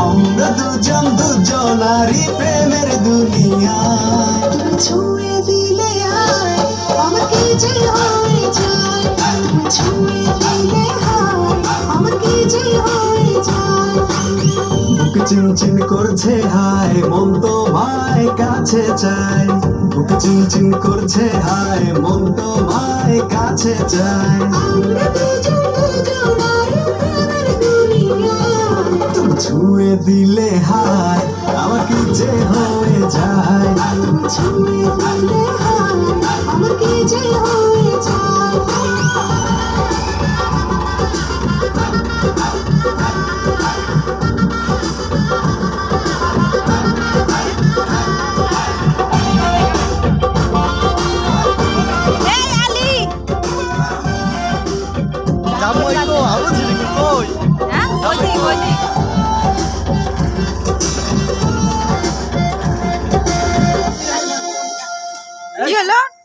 আমরা দুজন দুজনারই প্রেমের দুনিয়ায় তুমি ছুঁয়ে দিলে বুক চিনচিন করছে হায় মন তোমায় কাছে চায়। বুক চিনচিন করছে হায় মন তোমায় কাছে চায়। ছুঁয়ে দিলে হায় আমার কি যে হয়ে যায়। ছুঁয়ে 나무 이거 아버지 이거 হ্যাঁ ওই দিক ওই দিক কি হলো?